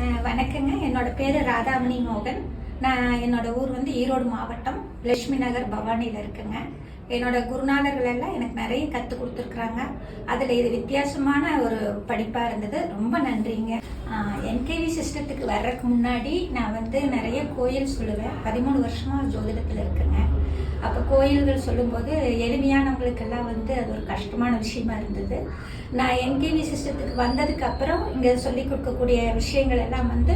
வணக்கங்க. என்னோட பேர் ராதாமணி மோகன். நான் என்னோட ஊர் வந்து ஈரோடு மாவட்டம் லட்சுமி நகர் பவானியில் இருக்குங்க. என்னோட குருநாதர்கள் எல்லாம் எனக்கு நிறைய கற்றுக் கொடுத்துருக்குறாங்க. அதில் இது வித்தியாசமான ஒரு படிப்பாக இருந்தது. ரொம்ப நன்றிங்க. என்கேவி சிஸ்டத்துக்கு வர்றதுக்கு முன்னாடி நான் வந்து நிறைய கோயில் சொல்லுவேன். பதிமூணு வருஷமாக ஜோதிடத்தில் இருக்குங்க. அப்போ கோயில்கள் சொல்லும்போது எளிமையானவங்களுக்கெல்லாம் வந்து அது ஒரு கஷ்டமான விஷயமா இருந்தது. நான் என்கேவி சிஸ்டத்துக்கு வந்ததுக்கு அப்புறம் இங்கே சொல்லி கொடுக்கக்கூடிய விஷயங்கள் எல்லாம் வந்து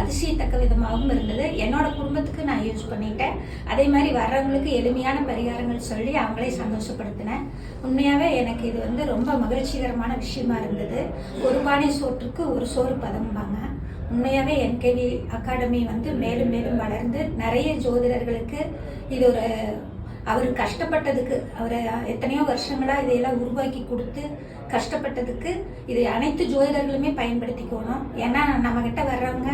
அதிசயத்தக்க விதமாகவும் இருந்தது. என்னோட குடும்பத்துக்கு நான் யூஸ் பண்ணிட்டேன். அதே மாதிரி வர்றவங்களுக்கு எளிமையான பரிகாரங்கள் சொல்லி அவங்களே சந்தோஷப்படுத்தினேன். உண்மையாகவே எனக்கு இது வந்து ரொம்ப மகிழ்ச்சிகரமான விஷயமா இருந்தது. ஒரு பானை சோற்றுக்கு ஒரு சோறு பதம்பாங்க. உண்மையாகவே என்கேவி அகாடமி வந்து மேலும் மேலும் வளர்ந்து நிறைய ஜோதிடர்களுக்கு இது ஒரு அவர் கஷ்டப்பட்டதுக்கு அவர் எத்தனையோ வருஷங்களாக இதையெல்லாம் உருவாக்கி கொடுத்து கஷ்டப்பட்டதுக்கு இது அனைத்து ஜோதிடர்களுமே பயன்படுத்திக்கணும். ஏன்னா நம்மக்கிட்ட வர்றவங்க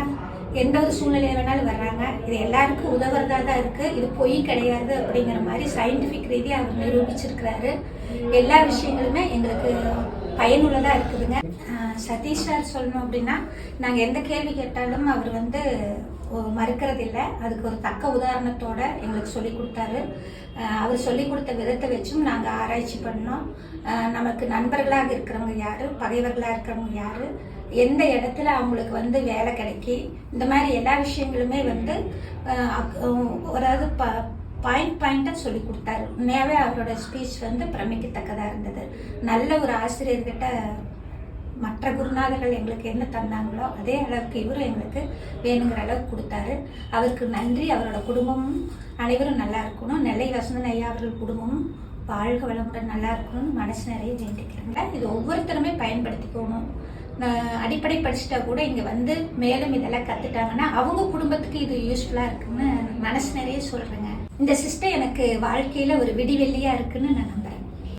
எந்த ஒரு சூழ்நிலையில் வேணாலும் வர்றாங்க. இது எல்லாருக்கும் உதவுறதா தான் இருக்குது இது பொய் கிடையாது அப்படிங்கிற மாதிரி சயின்டிஃபிக் ரீதியாக அவர் நிரூபிச்சிருக்கிறாரு. எல்லா விஷயங்களுமே எங்களுக்கு பயனுள்ளதாக இருக்குதுங்க. சதீஷ் சார் சொல்லணும் அப்படின்னா நாங்கள் எந்த கேள்வி கேட்டாலும் அவர் வந்து ஒ- அதுக்கு ஒரு தக்க உதாரணத்தோட எங்களுக்கு சொல்லி கொடுத்தாரு. அவர் சொல்லி கொடுத்த விதத்தை வச்சும் நாங்கள் ஆராய்ச்சி பண்ணோம். நமக்கு நண்பர்களாக இருக்கிறவங்க யாரு? பகைவர்களாக இருக்கிறவங்க யாரு? எந்த இடத்துல அவங்களுக்கு வந்து வேலை கிடைக்கி? இந்த மாதிரி எல்லா விஷயங்களுமே வந்து அதாவது ப பாயிண்ட் பாயிண்ட்டாக சொல்லி கொடுத்தாரு. உண்மையாகவே அவரோட ஸ்பீச் வந்து பிரமிக்கத்தக்கதாக இருந்தது. நல்ல ஒரு ஆசிரியர்கிட்ட மற்ற குருநாதர்கள் எங்களுக்கு என்ன தந்தாங்களோ அதே அளவுக்கு இவரும் எங்களுக்கு வேணுங்கிற அளவுக்கு கொடுத்தாரு. அவருக்கு நன்றி. அவரோட குடும்பமும் அனைவரும் நல்லா இருக்கணும். நெல்லை வசந்தன் ஐயா அவர்கள் குடும்பமும் வாழ்க வளமுடன் நல்லா இருக்கணும்னு மனசு நிறைய வேண்டிக்கிறேங்க. இது ஒவ்வொருத்தருமே பயன்படுத்திக்கணும். நான் அடிப்படை படிச்சுட்டா கூட இங்கே வந்து மேலும் இதெல்லாம் கற்றுட்டாங்கன்னா அவங்க குடும்பத்துக்கு இது யூஸ்ஃபுல்லாக இருக்குன்னு மனசு நிறைய சொல்கிறேங்க இந்த சிஸ்டம் எனக்கு வாழ்க்கையில் ஒரு விடிவெள்ளியாக இருக்குன்னு நான் நம்புறேன்.